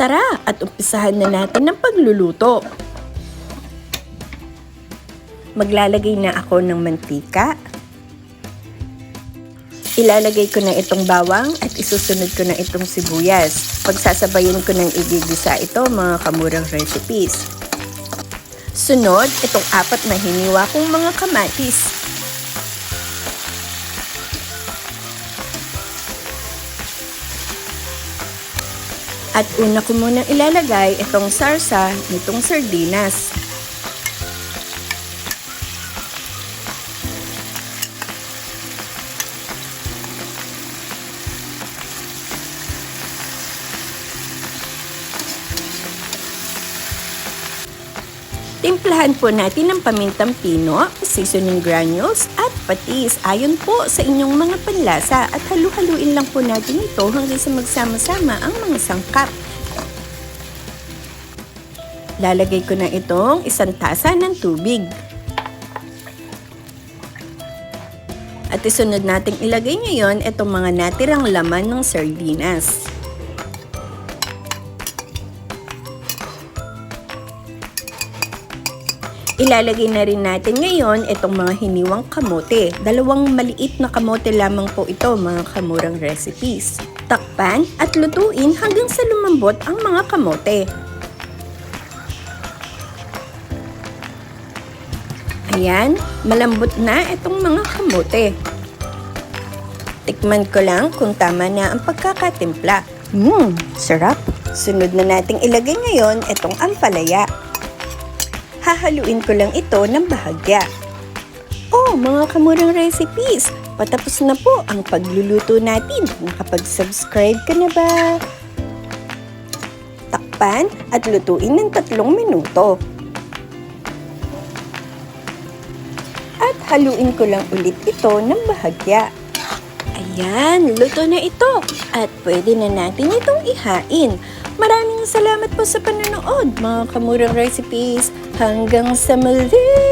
Tara at umpisahan na natin ang pagluluto. Maglalagay na ako ng mantika. Ilalagay ko na itong bawang at isusunod ko na itong sibuyas. Pagsasabayin ko ng igigisa ito mga kamurang recipes. Sunod, itong apat na hiniwa kong mga kamatis. At una ko munang ilalagay itong sarsa nitong sardinas. Timplahan po natin ng pamintang pino, seasoning granules at patis ayon po sa inyong mga panlasa at halu-haluin lang po natin ito hanggang sa magsama-sama ang mga sangkap. Lalagay ko na itong isang tasa ng tubig. At isunod nating ilagay ngayon itong mga natirang laman ng sardinas. Ilalagay na rin natin ngayon itong mga hiniwang kamote. Dalawang maliit na kamote lamang po ito mga kamurang recipes. Takpan at lutuin hanggang sa lumambot ang mga kamote. Ayan, malambot na itong mga kamote. Tikman ko lang kung tama na ang pagkakatimpla. Mmm, sarap. Sunod na nating ilagay ngayon itong ampalaya hahaluin ko lang ito ng bahagya. Oh, mga kamurang recipes, patapos na po ang pagluluto natin. Nakapag-subscribe ka na ba? Takpan at lutuin ng tatlong minuto. At haluin ko lang ulit ito ng bahagya. Ayan, luto na ito. At pwede na natin itong ihain. Maraming salamat po sa panonood, mga kamurang recipes. Hanggang sa muli!